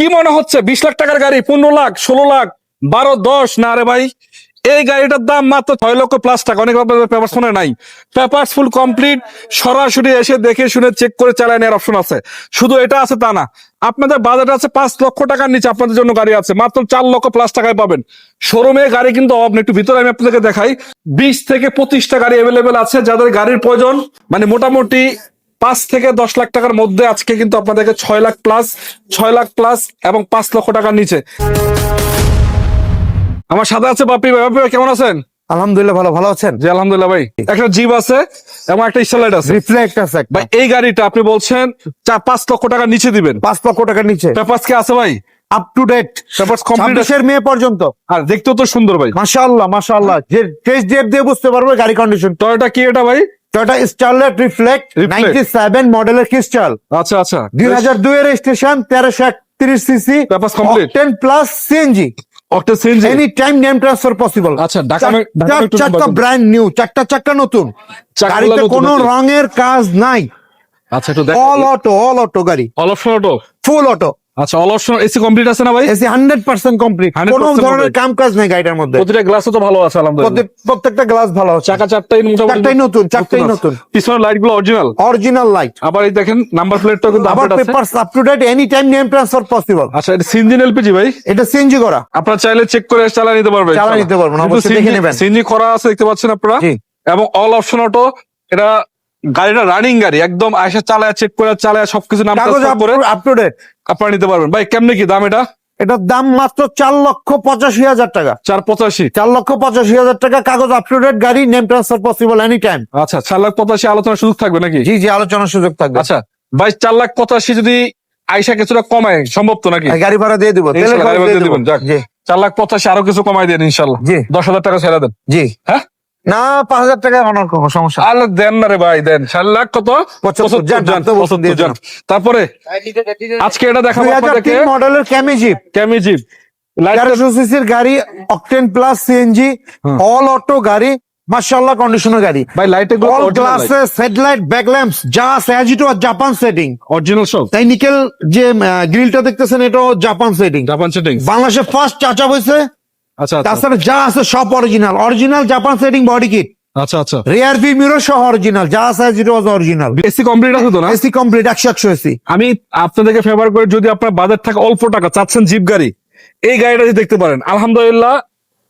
কি মনে হচ্ছে? বিশ লাখ টাকার গাড়ি, পনেরো লাখ, ষোলো লাখ, বারো, দশ? না রে ভাই, এই গাড়িটার দাম মাত্র ছয় লক্ষ প্লাস টাকা। অনেক পেপার শুনে নাই। পেপার ফুল কমপ্লিট সরাসরি এসে দেখে শুনে চেক করে চালায় নেওয়ার অপশন আছে। শুধু এটা আছে তা না, আপনাদের বাজেট আছে পাঁচ লক্ষ টাকার নিচে আপনাদের জন্য গাড়ি আছে। মাত্র চার লক্ষ প্লাস টাকায় পাবেন। শোরুমে গাড়ি কিন্তু অভাব একটু ভিতরে আমি আপনাদেরকে দেখাই। বিশ থেকে পঁচিশটা গাড়ি অ্যাভেলেবেল আছে। যাদের গাড়ির প্রয়োজন মানে মোটামুটি পাঁচ থেকে দশ লাখ টাকার মধ্যে আজকে কিন্তু আপনাদেরকে ছয় লাখ প্লাস ছয় লাখ প্লাস এবং পাঁচ লক্ষ টাকার নিচে। আমার সাথে আছে বাপি ভাই। বাপি ভাই কেমন আছেন? আলহামদুলিল্লাহ ভালো ভালো আছেন? জি আলহামদুলিল্লাহ ভাই। একটা জিপ আছে এবং একটা স্টারলাইট আছে। রিফ্লেক্ট আছে ভাই এই গাড়িটা আপনি বলছেন চার পাঁচ লক্ষ টাকার নিচে দিবেন। পাঁচ লক্ষ টাকার নিচে। পেপার্স কি আছে ভাই? Up to date papers complete ছাব্বিশের মে পর্যন্ত। আর দেখতেও তো সুন্দর ভাই। মাশাআল্লাহ মাশাআল্লাহ। যে টেস্ট দিয়ে বুঝতে পারবে গাড়ি কন্ডিশন টয়োটা কি এটা ভাই? Toyota Starlet reflect ninety seven মডেলের ক্রিস্টাল আচ্ছা আচ্ছা। দুই হাজার দুই এর স্টেশন তেরোশো একত্রিশ CC. Ten plus CNG any time name transfer possible আচ্ছা, ঢাকা মে- চারটা ব্র্যান্ড নিউ চারটা চারটা নতুন। গাড়িতে কোনো রঙের কাজ নাই। আচ্ছা অল অটো অল অটো গাড়ি। অল অটো ফুল অটো আচ্ছা অল অপশন এসি কমপ্লিট আছে না ভাই? এসি হান্ড্রেড পার্সেন্ট কমপ্লিট 100% কোনো ধরনের কাম কাজ নেই গাড়িটার মধ্যে। প্রতিটা গ্লাসও তো ভালো আছে আলহামদুলিল্লাহ। প্রত্যেকটা গ্লাস ভালো আছে। চাকা চারটাই মোটামুটি চারটাই নতুন, চারটাই নতুন। পিছনের লাইটগুলো অরিজিনাল অরিজিনাল লাইট আবার এই দেখেন নাম্বার প্লেটটাও কিন্তু আবার papers up to date any time name transfer possible আচ্ছা এটা সিনজিন এলপিজি ভাই? এটা সিএনজি করা। আপনারা চাইলে চেক করে চালা নিতে পারবেন চালা নিতে পারবেন, অবশ্যই দেখে নেবেন। সিনজি করা আছে দেখতে পাচ্ছেন আপনারা। এবং অল অপশন অটো এটা গাড়িটা রানিং গাড়ি একদম আয়সা চালায় চেক করে চালায় সবকিছু নাম করে আপ টু ডেট আপনারা নিতে পারবেন। ভাই কেমনে কি দাম এটা? এটার দাম মাত্র চার লক্ষ পঁচাশি হাজার টাকা। চার পঁচাশি। চার লক্ষ পঁচাশি হাজার টাকা কাগজ আপ টু ডেট গাড়ি name transfer possible any time আচ্ছা চার লাখ পঁচাশি আলোচনার সুযোগ থাকবে নাকি? জি জি আলোচনার সুযোগ থাকবে। আচ্ছা ভাই চার লাখ পঁচাশি যদি আয়সা কিছুটা কমায় সম্ভব তো নাকি? গাড়ি ভাড়া দিয়ে দিব গাড়ি ভাড়া দিবেন, যাক। চার লাখ পঁচাশি আরও কিছু কমাই দেন ইনশাল্লাহ। জি। দশ হাজার টাকা ছেড়ে দেন। জি। হ্যাঁ? না পাঁচ হাজার টাকা অনার কোনো সমস্যা আরে দেন না রে ভাই দেন। চার লাখ কত? পঁচাত্তর। তারপরে আজকে এটা দেখাবো আপনাদেরকে। মডেলের ক্যামি জিপ। ক্যামি জিপ। তেরোশো সিসির গাড়ি octane plus CNG all auto গাড়ি মার্শাল্লাহ কন্ডিশনের গাড়ি। ভাই লাইট এগুলো অল গ্লাসেস হেডলাইট ব্যাকল্যাম্পস যা আছে অ্যাজ জাপান সেটিং অরিজিনাল সব তাই নিকেল যে গ্রিলটা দেখতেছেন এটাও জাপান সেটিং জাপান সেটিং বাংলাদেশে ফার্স্ট চাচা হয়েছে আচ্ছা আচ্ছা। তাছাড়া যা আছে সব original original Japan setting body kit আচ্ছা আচ্ছা। রিয়ার ভি মিরর সহ অরিজিনাল যা আছে it was original AC complete আছে তো না? এসি কমপ্লিট একশো একশো এসি আমি আপনাদেরকে ফেভার করে যদি আপনার বাজার থাকে অল্প টাকা চাচ্ছেন জিপ গাড়ি এই গাড়িটা যদি দেখতে পারেন আলহামদুলিল্লাহ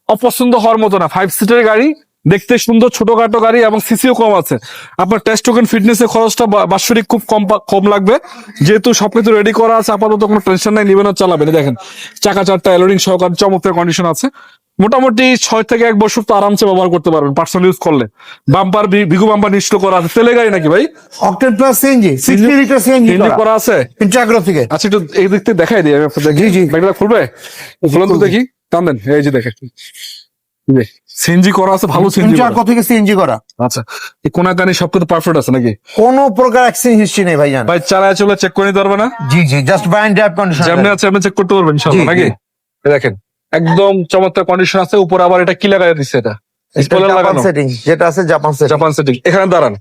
অপছন্দ হওয়ার মতো না। ফাইভ সিটের গাড়ি দেখতে সুন্দর ছোটখাটো গাড়ি এবং সিসিও কম আছে। আপনার টেস্ট টোকেন ফিটনেস এর খরচটা বাৎসরিক খুব কম কম লাগবে। যেহেতু সবকিছু রেডি করা আছে আপাতত কোনো টেনশন নাই নিবেন চালাবেন। দেখেন চাকা চারটা এলোরিং সহকার চমৎকার কন্ডিশন আছে। মোটামুটি ছয় থেকে এক বছর তো আরামসে ব্যবহার করতে পারবেন পার্সোনাল ইউজ করলে। বাম্পার ভিগু বাম্পার নিশ্চিত করা আছে। তেলে গাড়ি নাকি ভাই? Octane plus CNG sixty litre CNG করা। আছে? ইন্টাগ্রো থেকে। আচ্ছা একটু এই দিক থেকে দেখাই দিই আমি আপনাদের জি জি। ব্যাগটা খুলবে? তো দেখি। টান দেন এই যে দেখেন। সিএনজি করা আছে ভালো সিএনজি ইন্টাগ্রো থেকে সিএনজি করা? আচ্ছা এই কোনা কানি সবকিছু পারফেক্ট আছে নাকি? কোনো প্রকার অ্যাক্সিডেন্ট হিস্ট্রি নেই ভাইজান। ভাই চালায় চলে চেক করে নিতে পারবে না? জি জি জাস্ট ড্রাইভ কন্ডিশন যেমনি আছে। আপনি চেক করতে পারবেন ইনশাআল্লাহ নাকি। দেখেন একদম চমৎকার কন্ডিশন আছে উপর আবার এটা কি লাগাই দিচ্ছে এটা? স্পয়লার লাগানো। সেটিং যেটা আছে জাপান সেটিং জাপান সেটিং এখানে দাঁড়ান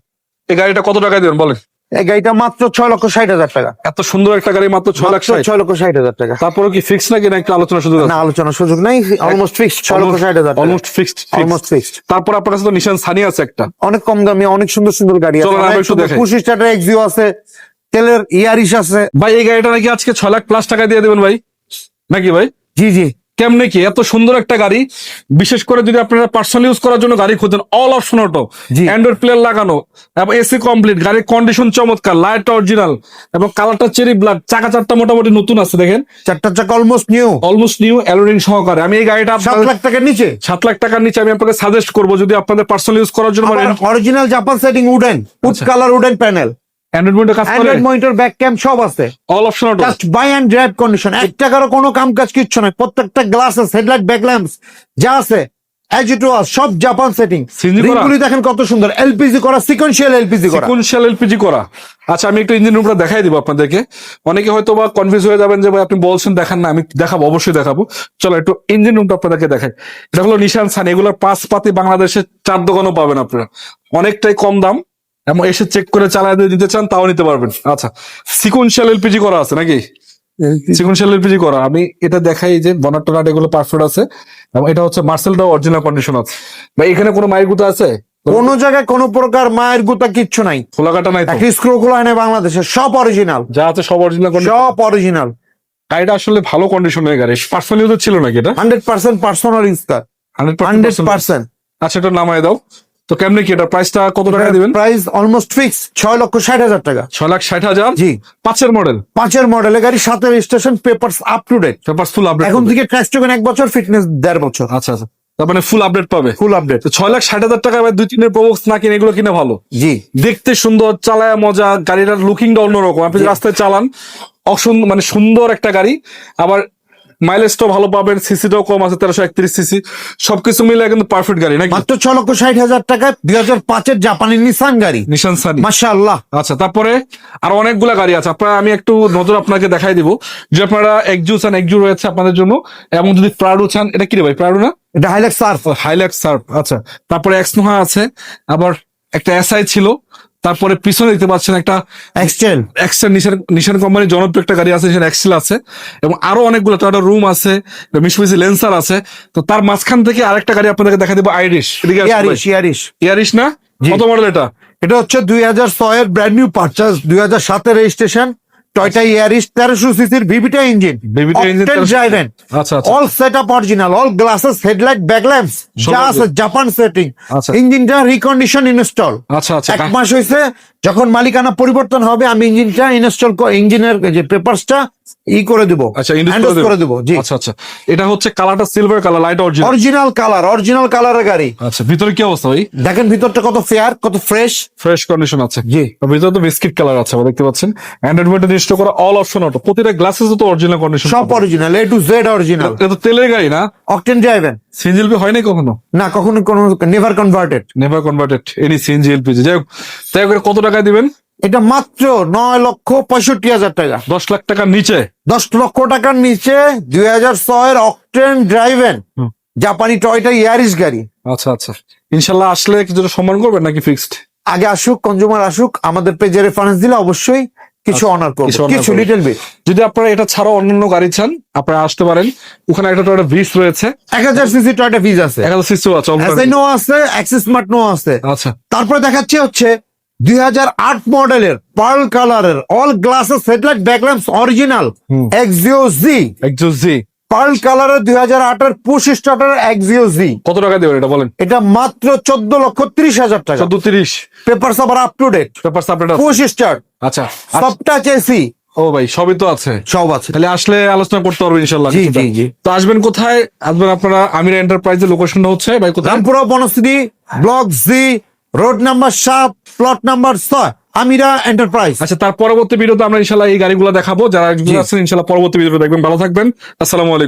এই গাড়িটা কত টাকা দিবেন বলেন। এই গাড়িটা মাত্র ছয় লক্ষ ষাট হাজার টাকা। এত সুন্দর একটা গাড়ি মাত্র ছয় মাত্র ছয় লক্ষ ষাট হাজার টাকা। তারপরে কি ফিক্স নাকি না একটু আলোচনা সুযোগ না আলোচনার সুযোগ নাই অলমোস্ট ফিক্সড ছয় লক্ষ ষাট হাজার অলমোস্ট ফিক্সড অলমোস্ট ফিক্সড তারপর আপনার কাছে তো নিশান সানি আছে একটা। অনেক কম দামি অনেক সুন্দর সুন্দর গাড়ি আছে। পঁচিশ টাকার এক্সিও আছে তেলের ইয়ারিশ আছে। ভাই এই গাড়িটা নাকি আজকে ছয় লাখ প্লাস টাকা দিয়ে দেবেন ভাই? নাকি ভাই? জি জি। কেমনে কি? এত সুন্দর একটা গাড়ি। বিশেষ করে যদি আপনারা পার্সোনাল ইউজ করার জন্য গাড়ি খুঁজেন all option auto. Android player লাগানো এবং এসি কমপ্লিট গাড়ির কন্ডিশন চমৎকার লাইট অরিজিনাল এবং কালারটা চেরি ব্ল্যাক চাকা চারটা মোটামুটি নতুন আছে দেখেন। চারটা চাকা অলমোস্ট নিউ অলমোস্ট নিউ অ্যালোরিং সহকারে। আমি এই গাড়িটা সাত লাখ টাকার নিচে? সাত লাখ টাকার নিচে আমি আপনাকে সাজেস্ট করব যদি আপনাদের পার্সোনাল ইউজ করার জন্য original Japan setting wooden wood. Colour wooden panel android মোডে কাজ করে? অ্যান্ড্রয়েড মনিটর ব্যাক ক্যাম সব আছে। All option auto just buy and drive condition এক টাকারও কোনো কাম কাজ কিচ্ছু নাই। প্রত্যেকটা গ্লাসেস হেডলাইট ব্যাক ল্যাম্পস যা আছে এজ ইট ওয়াজ সব জাপান সেটিং? রিংগুলি দেখেন কত সুন্দর। এলপিজি করা সিকোয়েন্সিয়াল এলপিজি করা। সিকুয়েন্সিয়াল এলপিজি করা। আচ্ছা আমি একটু ইঞ্জিন রুমটা দেখাই দিব আপনাদেরকে। অনেকে হয়তো বা কনফিউজ হয়ে যাবেন যে ভাই আপনি বলছেন দেখান না আমি দেখাবো অবশ্যই দেখাবো। চলো একটু ইঞ্জিন রুমটা আপনাদেরকে দেখাই। এটা হলো নিশান সান এগুলোর পাঁচ পাতি বাংলাদেশে চার দোকানও পাবেন আপনারা। অনেকটাই কম দাম। এবং এসে চেক করে চালায় দিয়ে দিতে চান তাও নিতে পারবেন। আচ্ছা সিকুয়েন্সিয়াল এলপিজি করা আছে নাকি? সিকুয়েন্সিয়াল এলপিজি করা। আমি এটা দেখাই যে বনার টনাট এগুলো পারফেক্ট আছে। এবং এটা হচ্ছে মার্সেলটা অরিজিনাল কন্ডিশন আছে। ভাই এখানে কোনো মায়ের গুতা আছে? কোনো জায়গায় কোনো প্রকার মায়ের গুতা কিচ্ছু নাই। খোলা কাটা নাই একটি স্ক্রু খোলা হয় না বাংলাদেশে সব অরিজিনাল যা আছে সব অরিজিনাল সব অরিজিনাল গাড়িটা আসলে ভালো কন্ডিশনের গাড়ি পার্সোনালি তো ছিল নাকি এটা? Hundred percent personal hundred percent আচ্ছা এটা নামায় দাও। তো কেমনি কি এটা প্রাইসটা কত টাকা দিবেন? প্রাইস অলমোস্ট ফিক্স ছয় লক্ষ ষাট হাজার টাকা। ছয় লাখ ষাট হাজার? জি। পাঁচের মডেল পাঁচের মডেলের গাড়ি সাথে registration papers up to date paper full update এখন থেকে ট্যাক্স টোকেন এক বছর ফিটনেস দেড় বছর। আচ্ছা আচ্ছা। তার মানে ফুল আপডেট পাবে? ফুল আপডেট তো ছয় লাখ ষাট হাজার টাকা দুই তিনের প্রবক্স না কিনে এগুলো কিনে ভালো? জি। দেখতে সুন্দর চালায় মজা গাড়িটার লুকিংটা অন্যরকম। আপনি রাস্তায় চালান অসুন্দর মানে সুন্দর একটা গাড়ি। আবার মাইলেজটাও ভালো পাবেন সিসিটাও কম আছে তেরোশো একত্রিশ সিসি সবকিছু মিলে কিন্তু পারফেক্ট গাড়ি নাকি? মাত্র ছ লক্ষ ষাট হাজার টাকায় দুই হাজার পাঁচের জাপানি নিসান গাড়ি। নিশান সানি মাসা আল্লাহ আচ্ছা তারপরে আর অনেকগুলা গাড়ি আছে। আপনারা আমি একটু নজর আপনাকে দেখাই দিব। যে আপনারা একজু চান একজু রয়েছে আপনাদের জন্য। এবং যদি প্রাডো চান এটা কি রে ভাই প্রাডো না? এটা হাইলাক্স সার্ফ হাইলাক্স সার্ফ আচ্ছা। তারপরে এক্সনোহা আছে আবার একটা এসআই ছিল। তারপরে পিছনে দেখতে পাচ্ছেন একটা এক্সচেঞ্জ এক্সেল নিশান নিশান কোম্পানির জনপ্রিয় একটা গাড়ি আছে সেখানে এক্সেল আছে। এবং আরও অনেকগুলো একটা রুম আছে মিশমিশি লেন্সার আছে। তো তার মাঝখান থেকে আরেকটা গাড়ি আপনাদেরকে দেখা দেবো আইরিশ। ইয়ারিশ ইয়ারিশ ইয়ারিশ না? কত মডেল এটা? এটা হচ্ছে দুই হাজার ছয়ের ব্র্যান্ড নিউ পারচেস দুই হাজার সাতের রেজিস্ট্রেশন টয়টা ইয়ারিস তেরোশো সিসির ভিভিটা engine VVT engine 1300 driven all set up original all glasses headlight backlamps যা আছে। Japan setting. ইঞ্জিনটা রিকন্ডিশন ইনস্টল আচ্ছা আচ্ছা এক মাস হয়েছে যখন মালিকানা পরিবর্তন হবে আমি ইঞ্জিনটা ইনস্টল ইঞ্জিনের যে পেপারসটা ই করে দিব। আচ্ছা ইন্ডিস করে দেবো। জি। আচ্ছা আচ্ছা। এটা হচ্ছে কালারটা silver colour light original original colour original কালারের গাড়ি। আচ্ছা ভিতরে কি অবস্থা ভাই? দেখেন ভিতরটা কত ফেয়ার কত ফ্রেশ ফ্রেশ কন্ডিশন আছে। জি। ভিতরে তো বিস্কিট কালার আছে আবার দেখতে পাচ্ছেন। অ্যান্ড্রয়েড মোটে নিশ্চিত করা অল অপশন অটো প্রতিটা গ্লাসেস তো অরিজিনাল কন্ডিশন সব original A to Z original এটা তো তেলের গাড়ি না? অকটেন ড্রাইভেন বি হয় নাই কখনো? না কখনো কোনো never converted never converted any CNG LPG. যাই হোক তাই করে কত টাকা দিবেন? এটা মাত্র নয় লক্ষ পঁয়ষট্টি হাজার টাকা। দশ লাখ টাকার নিচে। দশ লক্ষ টাকার নিচে দুই হাজার ছয়ের অকটেন ড্রাইভেন জাপানি টয়টা ইয়ারিস গাড়ি। আচ্ছা আচ্ছা। ইনশাল্লাহ আসলে কিছুটা সম্মান করবেন নাকি ফিক্সড আগে আসুক কনজুমার আসুক আমাদের পেজে রেফারেন্স দিলে অবশ্যই কিছু অনার করব। কিছু। লিটল বিট যদি আপনারা এটা ছাড়াও অন্যান্য গাড়ি চান আপনারা আসতে পারেন। ওখানে একটা একটা ব্রিজ রয়েছে। এক হাজার সিসি টয়টা ফিজ আছে। এক হাজার সিসিও আছে এসআই নো আছে অ্যাক্সিস স্মার্ট নো আছে। আচ্ছা। তারপরে দেখাচ্ছে হচ্ছে দুই হাজার আট মডেলের পার্ল কালারের all backlamps original. Axio G G pearl কালারের দুই হাজার আটের এক্সিও জি কত টাকা দেবেন এটা বলেন? এটা মাত্র চোদ্দ লক্ষ ত্রিশ হাজার টাকা। চোদ্দ তিরিশ। পেপার আবার আপ টু ডেট পেপার সাপড়েট পুশ স্টার্ট। আচ্ছা। আর- সবটা চেসি ও ভাই সবই তো আছে। সব আছে। তাহলে আসলে আলোচনা করতে পারব ইনশাল্লাহ জি, জি, জি। তো আসবেন কোথায়? আসবেন আপনারা আমির এন্টারপ্রাইজের লোকেশনটা হচ্ছে ভাই কোথায়? Rampura Banasree block G road number সাত প্লট নাম্বার ছয় আমিরা এন্টারপ্রাইজ আচ্ছা তার পরবর্তী ভিডিওতে আমরা ইনশাল্লাহ এই গাড়িগুলো দেখাবো। যারা। আছেন ইনশাল্লাহ পরবর্তী ভিডিওতে দেখবেন ভালো থাকবেন। আসসালামু আলাইকুম।